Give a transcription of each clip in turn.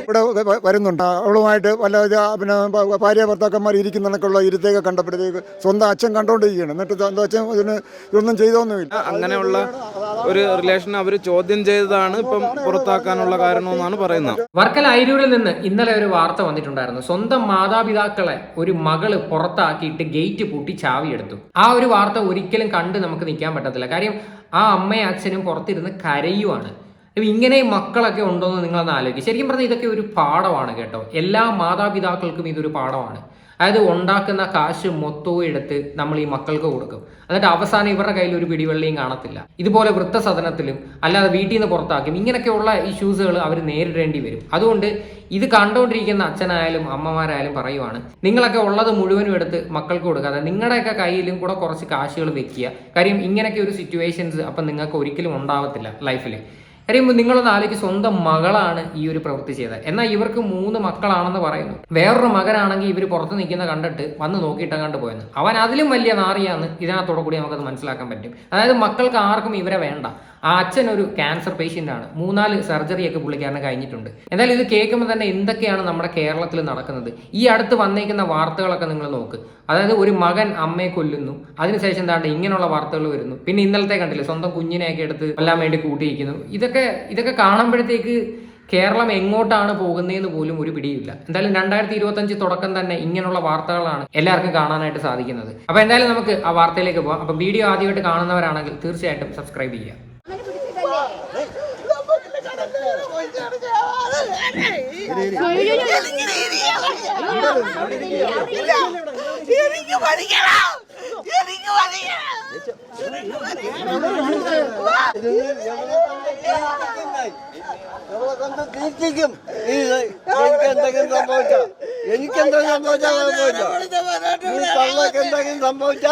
ഇവിടെ വരുന്നുണ്ട്. അവളുമായിട്ട് വല്ല പിന്നെ ഭാര്യ ഭർത്താക്കന്മാർ ഇരിക്കുന്നതൊക്കെയുള്ള ഇരുത്തേക്ക് കണ്ടപ്പോഴത്തേക്ക് സ്വന്തം അച്ഛൻ കണ്ടോണ്ടിരിക്കുകയാണ്. എന്നിട്ട് സ്വന്തം അച്ഛൻ ഇതിന് ഇതൊന്നും ചെയ്തൊന്നുമില്ല. അങ്ങനെയുള്ള ഒരു റിലേഷൻ അവർ ചോദ്യം ചെയ്തതാണ് ഇപ്പം പുറത്താക്കാനുള്ള കാരണമെന്നാണ് പറയുന്നത്. വർക്കല അയിരൂരിൽ നിന്ന് ഇന്നലെ ഒരു വാർത്ത വന്നിട്ടുണ്ടായിരുന്നു. സ്വന്തം മാതാപിതാക്കളെ ഒരു മകൾ പുറത്താക്കിയിട്ട് ഗേറ്റ് പൂട്ടി ചാവിയെടുത്തു. ആ ഒരു വാർത്ത ഒരിക്കലും കണ്ട് നമുക്ക് നിൽക്കാൻ പറ്റത്തില്ല. കാര്യം ആ അമ്മയും അച്ഛനും പുറത്തിരുന്ന് കരയുവാണ്. അപ്പൊ ഇങ്ങനെ മക്കളൊക്കെ ഉണ്ടോയെന്ന് നിങ്ങളൊന്ന് ആലോചിക്കും. ശരിക്കും പറഞ്ഞാൽ ഇതൊക്കെ ഒരു പാഠമാണ് കേട്ടോ. എല്ലാ മാതാപിതാക്കൾക്കും ഇതൊരു പാഠമാണ്. അതായത് ഉണ്ടാക്കുന്ന കാശ് മൊത്തവും എടുത്ത് നമ്മൾ ഈ മക്കൾക്ക് കൊടുക്കും. എന്നിട്ട് അവസാനം ഇവരുടെ കയ്യിൽ ഒരു പിടിവെള്ളിയും കാണത്തില്ല. ഇതുപോലെ വൃത്തസദനത്തിലും അല്ലാതെ വീട്ടിൽ നിന്ന് പുറത്താക്കും ഇങ്ങനെയൊക്കെയുള്ള ഇഷ്യൂസുകൾ അവർ നേരിടേണ്ടി വരും. അതുകൊണ്ട് ഇത് കണ്ടുകൊണ്ടിരിക്കുന്ന അച്ഛനായാലും അമ്മമാരായാലും പറയുവാണ് നിങ്ങളൊക്കെ ഉള്ളത് മുഴുവനും എടുത്ത് മക്കൾക്ക് കൊടുക്കാതെ നിങ്ങളുടെയൊക്കെ കയ്യിലും കൂടെ കുറച്ച് കാശുകൾ വെക്കുക. കാര്യം ഇങ്ങനെയൊക്കെ ഒരു സിറ്റുവേഷൻസ് അപ്പം നിങ്ങൾക്ക് ഒരിക്കലും ഉണ്ടാവത്തില്ല ലൈഫിൽ കാര്യം നിങ്ങളൊന്ന് ആലോചിക്ക് സ്വന്തം മകളാണ് ഈ ഒരു പ്രവൃത്തി ചെയ്തത്. എന്നാൽ ഇവർക്ക് മൂന്ന് മക്കളാണെന്ന് പറയുന്നു. വേറൊരു മകനാണെങ്കിൽ ഇവർ പുറത്ത് നിൽക്കുന്ന കണ്ടിട്ട് വന്ന് നോക്കിയിട്ട് അങ്ങോട്ട് പോയെന്ന്. അവൻ അതിലും വലിയ നാറിയാന്ന് ഇതിനകത്തോടെ കൂടി നമുക്കത് മനസ്സിലാക്കാൻ പറ്റും. അതായത് മക്കൾക്ക് ആർക്കും ഇവരെ വേണ്ട. ആ അച്ഛൻ ഒരു ക്യാൻസർ പേഷ്യന്റ് ആണ്. മൂന്നാൽ സർജറിയൊക്കെ പുള്ളിക്കാരന് കഴിഞ്ഞിട്ടുണ്ട്. എന്തായാലും ഇത് കേൾക്കുമ്പോൾ തന്നെ എന്തൊക്കെയാണ് നമ്മുടെ കേരളത്തിൽ നടക്കുന്നത്? ഈ അടുത്ത് വന്നേക്കുന്ന വാർത്തകളൊക്കെ നിങ്ങൾ നോക്ക്. അതായത് ഒരു മകൻ അമ്മയെ കൊല്ലുന്നു. അതിനുശേഷം എന്താണ്ട് ഇങ്ങനെയുള്ള വാർത്തകൾ വരുന്നു. പിന്നെ ഇന്നലത്തെ കണ്ടില്ലേ സ്വന്തം കുഞ്ഞിനെയൊക്കെ എടുത്ത് കൊല്ലാൻ വേണ്ടി കൂട്ടിയിരിക്കുന്നു. ഇതൊക്കെ ഇതൊക്കെ കാണുമ്പോഴത്തേക്ക് കേരളം എങ്ങോട്ടാണ് പോകുന്നതെന്ന് പോലും ഒരു പിടിയില്ല. എന്തായാലും രണ്ടായിരത്തി ഇരുപത്തഞ്ച് തുടക്കം തന്നെ ഇങ്ങനെയുള്ള വാർത്തകളാണ് എല്ലാവർക്കും കാണാനായിട്ട് സാധിക്കുന്നത്. അപ്പോൾ എന്തായാലും നമുക്ക് ആ വാർത്തയിലേക്ക് പോകാം അപ്പൊ വീഡിയോ ആദ്യമായിട്ട് കാണുന്നവരാണെങ്കിൽ തീർച്ചയായിട്ടും സബ്സ്ക്രൈബ് ചെയ്യുക. എനിക്ക് എനിക്ക് സംഭവിച്ച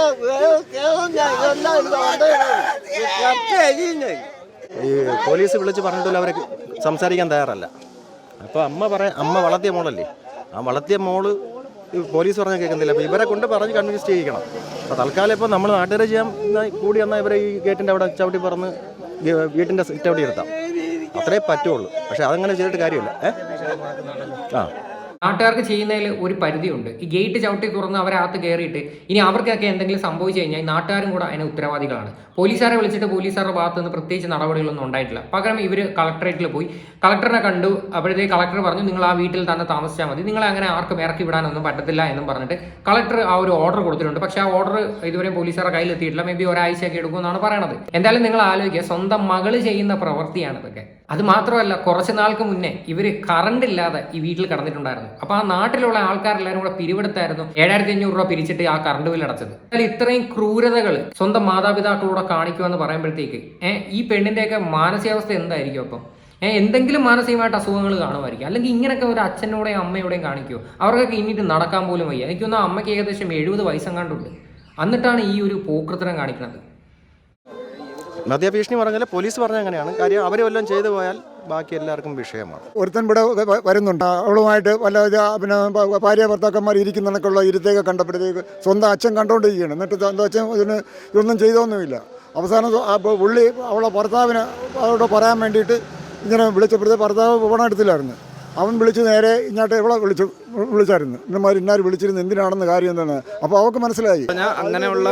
ഈ പോലീസ് വിളിച്ച് പറഞ്ഞിട്ടില്ല അവരെ സംസാരിക്കാൻ തയ്യാറല്ല. അപ്പോൾ അമ്മ പറയാ അമ്മ വളർത്തിയ മോളല്ലേ? ആ വളർത്തിയ മോൾ പോലീസ് പറഞ്ഞാൽ കേൾക്കുന്നില്ല. അപ്പോൾ ഇവരെ കൊണ്ട് പറഞ്ഞ് കൺവിൻസ് ചെയ്യിക്കണം. അപ്പോൾ തൽക്കാലം ഇപ്പോൾ നമ്മൾ നാട്ടുകാരെ ചെയ്യാൻ കൂടി വന്നാൽ ഇവരെ ഈ ഗേറ്റിന്റെ അവിടെ ചവിട്ടി ഗ- വീട്ടിന്റെ ചവിട്ടി എടുത്താം അത്രേ പറ്റുള്ളൂ. പക്ഷേ അതങ്ങനെ ചെയ്തിട്ട് കാര്യമില്ല. ഏ? ആ. നാട്ടുകാർക്ക് ചെയ്യുന്നതിൽ ഒരു പരിധിയുണ്ട്. ഈ ഗേറ്റ് ചവിട്ടി തുറന്ന് അവരകത്ത് കയറിയിട്ട് ഇനി അവർക്കൊക്കെ എന്തെങ്കിലും സംഭവിച്ചു കഴിഞ്ഞാൽ നാട്ടുകാരും കൂടെ അതിന് ഉത്തരവാദികളാണ്. പോലീസുകാരെ വിളിച്ചിട്ട് പോലീസുകാരുടെ ഭാഗത്ത് നിന്ന് പ്രത്യേകിച്ച് നടപടികളൊന്നും ഉണ്ടായിട്ടില്ല. പകരം ഇവർ കളക്ടറേറ്റിൽ പോയി. കളക്ടറിനെ കണ്ടു. അപ്പോഴത്തേക്ക് കളക്ടർ പറഞ്ഞു നിങ്ങൾ ആ വീട്ടിൽ തന്നെ താമസിച്ചാൽ മതി. നിങ്ങളെ അങ്ങനെ ആർക്കും ഇറക്കി വിടാനൊന്നും പറ്റത്തില്ല എന്നും പറഞ്ഞിട്ട് കളക്ടർ ആ ഒരു ഓർഡർ കൊടുത്തിട്ടുണ്ട്. പക്ഷേ ആ ഓർഡർ ഇതുവരെയും പോലീസുകാരുടെ കയ്യിൽ എത്തിയിട്ടില്ല മേ ബി ഒരാഴ്ചയൊക്കെ എടുക്കുമെന്നാണ് പറയണത്. എന്തായാലും നിങ്ങൾ ആലോചിക്കുക സ്വന്തം മകൾ ചെയ്യുന്ന പ്രവൃത്തിയാണ് ഇതൊക്കെ. അത് മാത്രമല്ല കുറച്ച് നാൾക്ക് മുന്നേ ഇവർ കറണ്ട് ഇല്ലാതെ ഈ വീട്ടിൽ കടന്നിട്ടുണ്ടായിരുന്നു. അപ്പൊ ആ നാട്ടിലുള്ള ആൾക്കാരെല്ലാരും കൂടെ പിരിവെടുത്തായിരുന്നു. ഏഴായിരത്തി അഞ്ഞൂറ് രൂപ പിരിച്ചിട്ട് ആ കറണ്ട് ബില്ല് അടച്ചത്. എന്നാൽ ഇത്രയും ക്രൂരതകൾ സ്വന്തം മാതാപിതാക്കളോടെ കാണിക്കുക എന്ന് പറയുമ്പോഴത്തേക്ക് ഈ പെണ്ണിന്റെയൊക്കെ മാനസികാവസ്ഥ എന്തായിരിക്കും അപ്പം? എന്തെങ്കിലും മാനസികമായിട്ട് അസുഖങ്ങൾ കാണുമായിരിക്കും. അല്ലെങ്കിൽ ഇങ്ങനെയൊക്കെ ഒരു അച്ഛനോടെയും അമ്മയോടെയും കാണിക്കുമോ അവർക്കൊക്കെ ഇനിയിട്ട് നടക്കാൻ പോലും വയ്യ. എനിക്കൊന്നും അമ്മയ്ക്ക് ഏകദേശം എഴുപത് വയസ്സെങ്ങാണ്ടുണ്ട്. എന്നിട്ടാണ് ഈ ഒരു പോക്കൃത്തരം കാണിക്കുന്നത്. മദ്യഭീഷണി പറഞ്ഞാൽ പോലീസ് പറഞ്ഞ അങ്ങനെയാണ്. കാര്യം അവർ വല്ലതും ചെയ്തു പോയാൽ ബാക്കി എല്ലാവർക്കും വിഷയമാണ്. ഒരുത്തൻ ഇവിടെ വരുന്നുണ്ട്. അവളുമായിട്ട് വല്ല പിന്നെ ഭാര്യ ഭർത്താക്കന്മാർ ഇരിക്കുന്നതൊക്കെയുള്ള ഇരുത്തേക്ക് കണ്ടപ്പോഴത്തേക്ക് സ്വന്തം അച്ഛൻ കണ്ടുകൊണ്ടിരിക്കുകയാണ് എന്നിട്ട് സ്വന്തം അച്ഛൻ ഇതിന് ഇതൊന്നും ചെയ്തൊന്നുമില്ല. അവസാനം പുള്ളി അവളെ ഭർത്താവിന് അവരോട് പറയാൻ വേണ്ടിയിട്ട് ഇങ്ങനെ വിളിച്ചപ്പോഴത്തെ ഭർത്താവ് പോകണം എടുത്തില്ലായിരുന്നു. അവൻ വിളിച്ച് നേരെ ഇങ്ങോട്ട് ഇവളെ വിളിച്ചു വിളിച്ചായിരുന്നു. ഇന്നമാർ ഇന്നാർ വിളിച്ചിരുന്നു എന്തിനാണെന്ന് കാര്യം എന്താണ്? അപ്പോൾ അവൾക്ക് മനസ്സിലായി. അങ്ങനെയുള്ള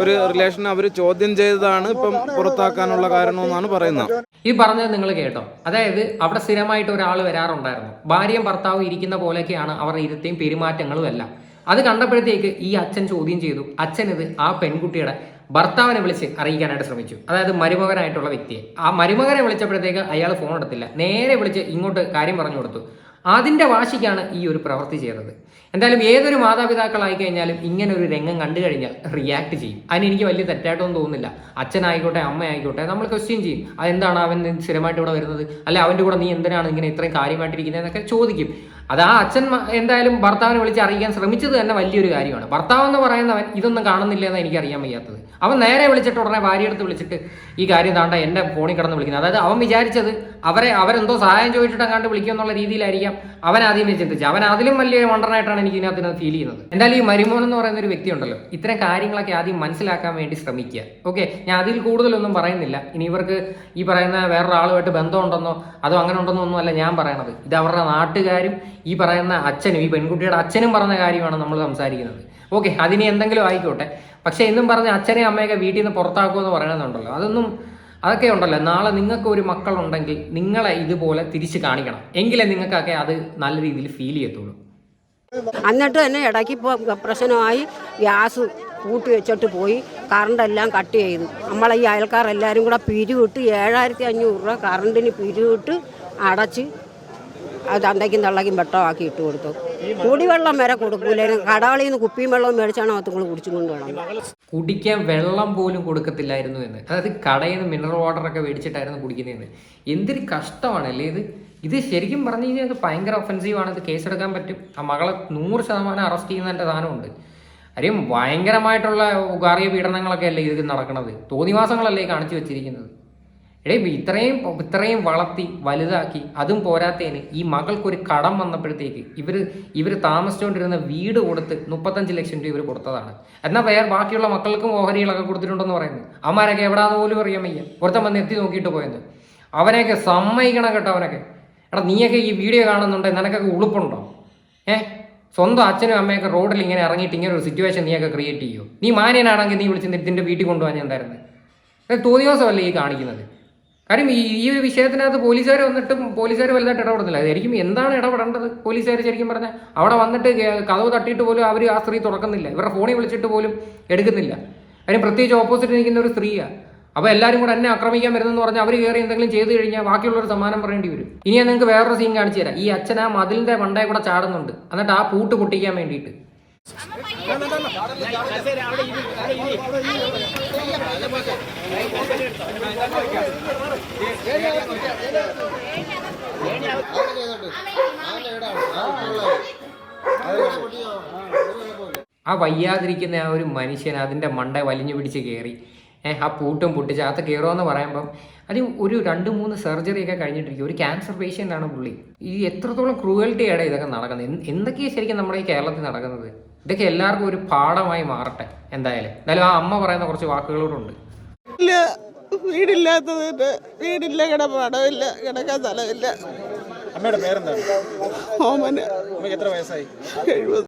ഒരു റിലേഷൻ അവർ ചോദ്യം ചെയ്തതാണ് ഇപ്പം പുറത്താക്കാനുള്ള കാരണമെന്നാണ് പറയുന്നത്. ഈ പറഞ്ഞത് നിങ്ങൾ കേട്ടോ. അതായത് അവിടെ സ്ഥിരമായിട്ട് ഒരാൾ വരാറുണ്ടായിരുന്നു. ഭാര്യയും ഭർത്താവും ഇരിക്കുന്ന പോലെയൊക്കെയാണ് അവരുടെ ഇരുത്തെയും പെരുമാറ്റങ്ങളും എല്ലാം. അത് കണ്ടപ്പോഴത്തേക്ക് ഈ അച്ഛൻ ചോദ്യം ചെയ്തു. അച്ഛൻ ഇത് ആ പെൺകുട്ടിയുടെ ഭർത്താവിനെ വിളിച്ച് അറിയിക്കാനായിട്ട് ശ്രമിച്ചു. അതായത് മരുമകനായിട്ടുള്ള വ്യക്തിയെ. ആ മരുമകനെ വിളിച്ചപ്പോഴത്തേക്ക് അയാൾ ഫോൺ എടുത്തില്ല. നേരെ വിളിച്ച് ഇങ്ങോട്ട് കാര്യം പറഞ്ഞു കൊടുത്തു. അതിന്റെ വാശിക്കാണ് ഈ ഒരു പ്രവൃത്തി ചെയ്തത്. എന്തായാലും ഏതൊരു മാതാപിതാക്കളായി കഴിഞ്ഞാലും ഇങ്ങനെ ഒരു രംഗം കണ്ടു കഴിഞ്ഞാൽ റിയാക്ട് ചെയ്യും. അതിന് എനിക്ക് വലിയ തെറ്റായിട്ടൊന്നും തോന്നുന്നില്ല. അച്ഛനായിക്കോട്ടെ അമ്മയായിക്കോട്ടെ നമ്മൾ ക്വസ്റ്റ്യൻ ചെയ്യും. അതെന്താണ് അവൻ സ്ഥിരമായിട്ട് ഇവിടെ വരുന്നത്? അല്ലെ അവന്റെ കൂടെ നീ എന്തിനാണ് ഇങ്ങനെ ഇത്രയും കാര്യമായിട്ടിരിക്കുന്നത് എന്നൊക്കെ ചോദിക്കും. അത് ആ അച്ഛൻ എന്തായാലും ഭർത്താവിനെ വിളിച്ച് അറിയിക്കാൻ ശ്രമിച്ചത് തന്നെ വലിയൊരു കാര്യമാണ്. ഭർത്താവ് എന്ന് പറയുന്നവൻ ഇതൊന്നും കാണുന്നില്ല എന്ന് എനിക്ക് അറിയാൻ വയ്യാത്തത്. അവൻ നേരെ വിളിച്ചിട്ട് ഉടനെ ഭാര്യ അടുത്ത് വിളിച്ചിട്ട് ഈ കാര്യം താണ്ട എന്റെ ഫോണിൽ കിടന്ന് വിളിക്കുന്നത്. അതായത് അവൻ വിചാരിച്ചത് അവരെ അവരെന്തോ സഹായം ചോദിച്ചിട്ട് അങ്ങാണ്ട് വിളിക്കുമെന്നുള്ള രീതിയിലായിരിക്കാം അവൻ ആദ്യമേ ചിന്തിച്ചു. അവൻ അതിലും വലിയ വണ്ടറായിട്ടാണ് എനിക്ക് ഇതിനകത്ത് ഫീൽ ചെയ്യുന്നത്. എന്തായാലും ഈ മരുമോൻ എന്ന് പറയുന്ന ഒരു വ്യക്തി ഉണ്ടല്ലോ ഇത്തരം കാര്യങ്ങളൊക്കെ ആദ്യം മനസ്സിലാക്കാൻ വേണ്ടി ശ്രമിക്കുക. ഓക്കെ ഞാൻ അതിൽ കൂടുതലൊന്നും പറയുന്നില്ല. ഇനി ഇവർക്ക് ഈ പറയുന്ന വേറൊരാളുമായിട്ട് ബന്ധമുണ്ടെന്നോ അതോ അങ്ങനെ ഉണ്ടെന്നോ ഒന്നും അല്ല ഞാൻ പറയണത്. ഇത് അവരുടെ നാട്ടുകാരും ഈ പറയുന്ന അച്ഛനും ഈ പെൺകുട്ടിയുടെ അച്ഛനും പറഞ്ഞ കാര്യമാണ് നമ്മൾ സംസാരിക്കുന്നത്. ഓക്കെ അതിന് എന്തെങ്കിലും ആയിക്കോട്ടെ. പക്ഷെ എന്നും പറഞ്ഞ് അച്ഛനെയും അമ്മയൊക്കെ വീട്ടിൽ നിന്ന് പുറത്താക്കുമെന്ന് പറയണമെന്നുണ്ടല്ലോ അതൊന്നും അതൊക്കെ ഉണ്ടല്ലോ. നാളെ നിങ്ങൾക്ക് ഒരു മക്കളുണ്ടെങ്കിൽ നിങ്ങളെ ഇതുപോലെ തിരിച്ച് കാണിക്കണം. എങ്കിലേ നിങ്ങൾക്കൊക്കെ അത് നല്ല രീതിയിൽ ഫീൽ ചെയ്യത്തുള്ളൂ. എന്നിട്ട് തന്നെ ഇടയ്ക്ക് ഇപ്പോൾ പ്രശ്നമായി ഗ്യാസ് കൂട്ടി വെച്ചിട്ട് പോയി. കറണ്ടെല്ലാം കട്ട് ചെയ്തു. നമ്മളെ ഈ അയൽക്കാരെല്ലാവരും കൂടെ പിരിവിട്ട് ഏഴായിരത്തി അഞ്ഞൂറ് രൂപ കറണ്ടിന് പിരിവിട്ട് അടച്ച് അത് തന്തയ്ക്കും തള്ളയ്ക്കും വെട്ടമാക്കി ഇട്ട് കൊടുത്തു. കുടിവെള്ളം വരെ കൊടുക്കൂലായിരുന്നു കടകളിൽ നിന്ന് കുപ്പിയും വെള്ളവും മേടിച്ചാണ് അകത്തുകൾ കുടിച്ചുകൊണ്ട് കുടിക്കാൻ വെള്ളം പോലും കൊടുക്കത്തില്ലായിരുന്നു എന്ന്. അതായത് കടയിൽ നിന്ന് മിനറൽ വാട്ടർ ഒക്കെ മേടിച്ചിട്ടായിരുന്നു കുടിക്കുന്നതെന്ന് എന്തൊരു കഷ്ടമാണല്ലേ ഇത്? ഇത് ശരിക്കും പറഞ്ഞു കഴിഞ്ഞാൽ ഇത് ഭയങ്കര ഒഫൻസീവാണ് ഇത് കേസെടുക്കാൻ പറ്റും. ആ മകളെ നൂറ് ശതമാനം അറസ്റ്റ് ചെയ്യുന്നതിന്റെ സാധനമുണ്ട്. കാര്യം ഭയങ്കരമായിട്ടുള്ള ഗാർഹിക പീഡനങ്ങളൊക്കെ അല്ലേ ഇത് നടക്കുന്നത് തോന്നിവാസങ്ങളല്ലേ കാണിച്ചു വെച്ചിരിക്കുന്നത്? എടേ ഇത്രയും ഇത്രയും വളർത്തി വലുതാക്കി അതും പോരാത്തതിന് ഈ മകൾക്കൊരു കടം വന്നപ്പോഴത്തേക്ക് ഇവർ ഇവർ താമസിച്ചുകൊണ്ടിരുന്ന വീട് കൊടുത്ത് മുപ്പത്തഞ്ച് ലക്ഷം രൂപ ഇവർ കൊടുത്തതാണ്. എന്നാൽ വേറെ ബാക്കിയുള്ള മക്കൾക്കും ഓഹരികളൊക്കെ കൊടുത്തിട്ടുണ്ടെന്ന് പറയുന്നു അവന്മാരൊക്കെ എവിടാന്ന് പോലും അറിയാൻ വയ്യ. ഒരുത്തം വന്ന് എത്തി നോക്കിയിട്ട് പോയെന്ന് അവനെയൊക്കെ സമ്മതിക്കണം കേട്ടോ അവനൊക്കെ. എടാ നീയൊക്കെ ഈ വീഡിയോ കാണുന്നുണ്ട്? നിനക്കൊക്കെ ഉളുപ്പുണ്ടോ? ഏ? സ്വന്തം അച്ഛനും അമ്മയൊക്കെ റോഡിൽ ഇങ്ങനെ ഇറങ്ങിയിട്ട് ഇങ്ങനെ ഒരു സിറ്റുവേഷൻ നീയൊക്കെ ക്രിയേറ്റ് ചെയ്യുമോ നീ മാന്യനാണെങ്കിൽ നീ വിളിച്ച് നിന്റെ വീട്ടിൽ കൊണ്ടുപോകാൻ എന്തായിരുന്നു തോന്നിയോസമല്ലേ ഈ കാണിക്കുന്നത്? കാര്യം ഈ ഈ വിഷയത്തിനകത്ത് പോലീസുകാർ വന്നിട്ടും പോലീസുകാർ വലുതായിട്ട് ഇടപെടുന്നില്ല. ശരിക്കും എന്താണ് ഇടപെടേണ്ടത്? പോലീസുകാർ ശരിക്കും പറഞ്ഞാൽ അവിടെ വന്നിട്ട് കഥവ് തട്ടിയിട്ട് പോലും അവർ ആ സ്ത്രീ തുറക്കുന്നില്ല. ഇവരുടെ ഫോണിൽ വിളിച്ചിട്ട് പോലും എടുക്കുന്നില്ല. കാര്യം പ്രത്യേകിച്ച് ഓപ്പോസിറ്റ് നിൽക്കുന്ന ഒരു സ്ത്രീയാണ് അപ്പോൾ എല്ലാവരും കൂടെ എന്നെ ആക്രമിക്കാൻ വരുന്നെന്ന് പറഞ്ഞാൽ അവർ കയറി എന്തെങ്കിലും ചെയ്തു കഴിഞ്ഞാൽ ബാക്കിയുള്ളവർ സമ്മാനം പറയേണ്ടി വരും. ഇനി ഞാൻ നിങ്ങൾക്ക് വേറൊരു സീൻ കാണിച്ചു തരാം. ഈ അച്ഛൻ ആ മതിലിന്റെ മണ്ടേ കൂടെ ചാടുന്നുണ്ട്. എന്നിട്ട് ആ പൂട്ട് പൊട്ടിക്കാൻ വേണ്ടിയിട്ട്. ആ വയ്യാതിരിക്കുന്ന ആ ഒരു മനുഷ്യൻ അതിന്റെ മണ്ട വലിഞ്ഞു പിടിച്ച് കയറി. ആ പൂട്ടും പൊട്ടിച്ച് അത് കയറുമെന്ന് പറയുമ്പം അത് ഒരു രണ്ട് മൂന്ന് സർജറി ഒക്കെ കഴിഞ്ഞിട്ടിരിക്കും. ഒരു ക്യാൻസർ പേഷ്യന്റ് ആണ് പുള്ളി. ഈ എത്രത്തോളം ക്രൂവൽറ്റിയാണ് ഇതൊക്കെ നടക്കുന്നത്? എന്തൊക്കെയാണ് ശരിക്കും നമ്മുടെ ഈ കേരളത്തിൽ നടക്കുന്നത്? ഇതൊക്കെ എല്ലാവർക്കും ഒരു പാഠമായി മാറട്ടെ എന്തായാലും. എന്തായാലും ആ അമ്മ പറയുന്ന കുറച്ച് വാക്കുകളോടുണ്ട്. ഇല്ല വീടില്ലാത്തതിന്റെ വീടില്ല കിടപ്പാടമില്ല കിടക്കാൻ സ്ഥലമില്ല. അമ്മയുടെ പേരെന്താണ്? ഓമന. അമ്മയ്ക്ക് എത്ര വയസ്സായി? എഴുപത്.